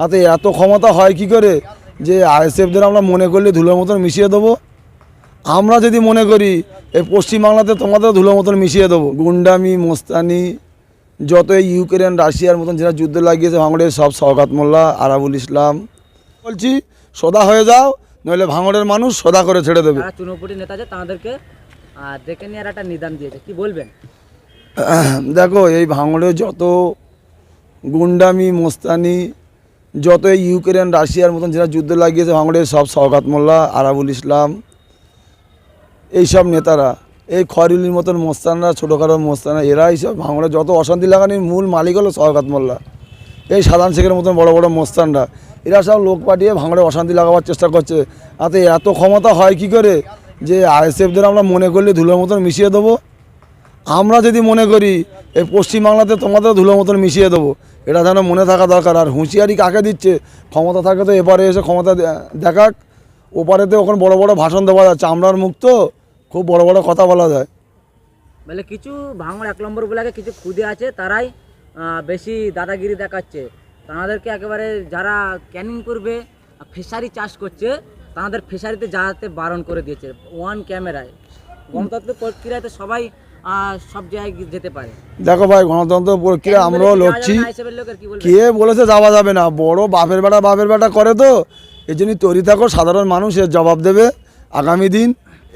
হাতে এত ক্ষমতা হয় কি করে? যে আইএসএফদের আমরা মনে করলে ধুলোর মতন মিশিয়ে দেবো। আমরা যদি মনে করি এই পশ্চিমবাংলাতে তোমাদের ধুলোর মতন মিশিয়ে দেবো। গুন্ডামি মোস্তানি যত ইউক্রেন রাশিয়ার মতন যারা যুদ্ধ লাগিয়েছে ভাঙড়ের সব সওগাত মোল্লা আরাবুল ইসলাম। বলছি সদা হয়ে যাও নইলে ভাঙড়ের মানুষ সদা করে ছেড়ে দেবে। নেতা আছে তাদেরকে দেখে নিয়ে একটা নিদান দিয়েছে। কি বলবেন? দেখো এই ভাঙড়ে যত গুন্ডামি মোস্তানি যত ইউক্রেন, রাশিয়ার মতন যারা যুদ্ধ লাগিয়েছে ভাঙড়ে সব সওগাত মোল্লা, আরাবুল ইসলাম, এইসব নেতারা, এই খরিলির মতন মোস্তানরা, ছোটোখাটো মোস্তানা এরা এইসব ভাঙড়ে যত অশান্তি লাগানির মূল মালিক হলো সওগাত মোল্লা। এই সাধারণ শেখের মতন বড় বড় মোস্তানরা, এরা সব লোক পাঠিয়ে ভাঙড়ে অশান্তি লাগাবার চেষ্টা করছে। তাতে এত ক্ষমতা হয় কি করে? যে আইএসএফদের আমরা মনে করলে ধুলোর মতন মিশিয়ে দেবো। আমরা যদি মনে করি, এই পশ্চিমবাংলাতে তোমাদের ধুলো মতন মিশিয়ে দেবো। এটা যেন মনে থাকা দরকার। আর হুঁশিয়ারি কাকে দিচ্ছে? ক্ষমতা থাকে তো এপারে এসে ক্ষমতা দেখাক। ওপারেতে ওখানে বড় বড় ভাষণ দেওয়া যাচ্ছে। আমরার মুখ তো খুব বড় বড় কথা বলা যায়। বলে কিছু ভাঙড় এক নম্বর কিছু খুদে আছে, তারাই বেশি দাদাগিরি দেখাচ্ছে। তাদেরকে একেবারে যারা ক্যানিং করবে ফিশারি চাষ করছে, তাদের ফিশারিতে যাতে বারণ করে দিয়েছে। ওয়ান ক্যামেরায়। গণতন্ত্র প্রক্রিয়াতে সবাই সব জায়গায় যেতে পারে। দেখো ভাই গণতন্ত্র প্রক্রিয়া আমরাও লড়ছি। কি বলেছে যাওয়া যাবে না? বড় বাপের বেটা বাপের বেটা করে তো। এই জন্যই তৈরি থাকো সাধারণ মানুষ এর জবাব দেবে। আগামী দিন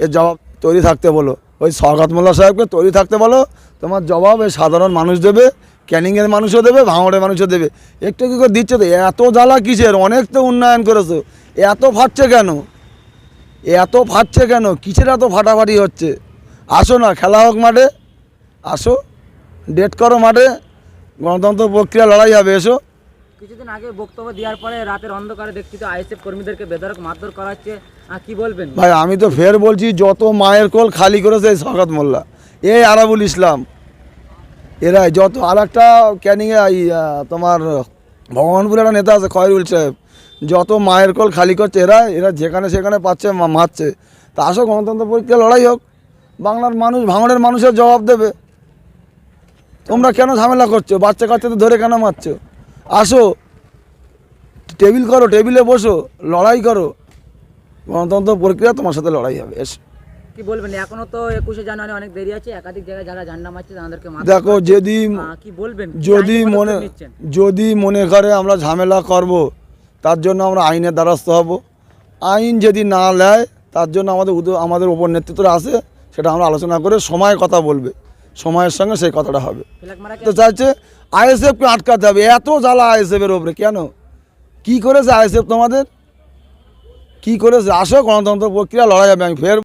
এর জবাব তৈরি থাকতে বলো। ওই সরকাত মোল্লা সাহেবকে তৈরি থাকতে বলো। তোমার জবাব এই সাধারণ মানুষ দেবে ক্যানিংয়ের মানুষও দেবে ভাঙড়ের মানুষও দেবে। একটু কি করে দিচ্ছে তো? এত জ্বালা কিসের? অনেক তো উন্নয়ন করেছ। এত ফাটছে কেন? এত ফাটছে কেন? কিসের এত ফাটাফাটি হচ্ছে? আসো না খেলা হোক মাঠে। আসো ডেট করো মাঠে। গণতন্ত্র প্রক্রিয়া লড়াই হবে এসো। কিছুদিন আগে বক্তব্য দেওয়ার পরে রাতের অন্ধকারে দেখছি তো আইএসএফ কর্মীদেরকে বেদরক মারধর করা হচ্ছে। কি বলবেন? ভাই আমি তো ফের বলছি যত মায়ের কোল খালি করেছে এই শওকত মোল্লা এই আরাবুল ইসলাম। এরাই যত আর একটা ক্যানিংয়ে তোমার ভগবানপুরে একটা নেতা আছে খয়রুল সাহেব যত মায়ের কোল খালি করছে এরা এরা যেখানে সেখানে পাচ্ছে মারছে। তা আসো গণতন্ত্র পরীক্ষা লড়াই হোক। বাংলার মানুষ ভাঙড়ের মানুষের জবাব দেবে। তোমরা কেন ঝামেলা করছ? বাচ্চা কাচ্চাদের ধরে কেন মারছো? আসো টেবিল করো টেবিলে বসো লড়াই করো। গণতন্ত্র প্রক্রিয়া তোমার সাথে লড়াই হবে এসো। কি বলবেন? এখনও তো একুশে জানুয়ারি অনেক দেরি আছে একাধিক জায়গায় যারা ঝান্ডা মারছে তাদেরকে দেখো যদি কি বলবেন? যদি মনে যদি মনে করে আমরা ঝামেলা করব তার জন্য আমরা আইনের দ্বারস্থ হব। আইন যদি না নেয় তার জন্য আমাদের উদ- আমাদের ওপর নেতৃত্বরা আছে। সেটা আমরা আলোচনা করে সময় কথা বলবে। সময়ের সঙ্গে সেই কথাটা হবে। তো চাইছে আইএসএফকে আটকাতে হবে। এত জ্বালা আইএসএফের ওপরে কেন? কি করেছে আইএসএফ তোমাদের? কি করেছে? আসো গণতন্ত্র প্রক্রিয়া লড়াই হবে আমি ফের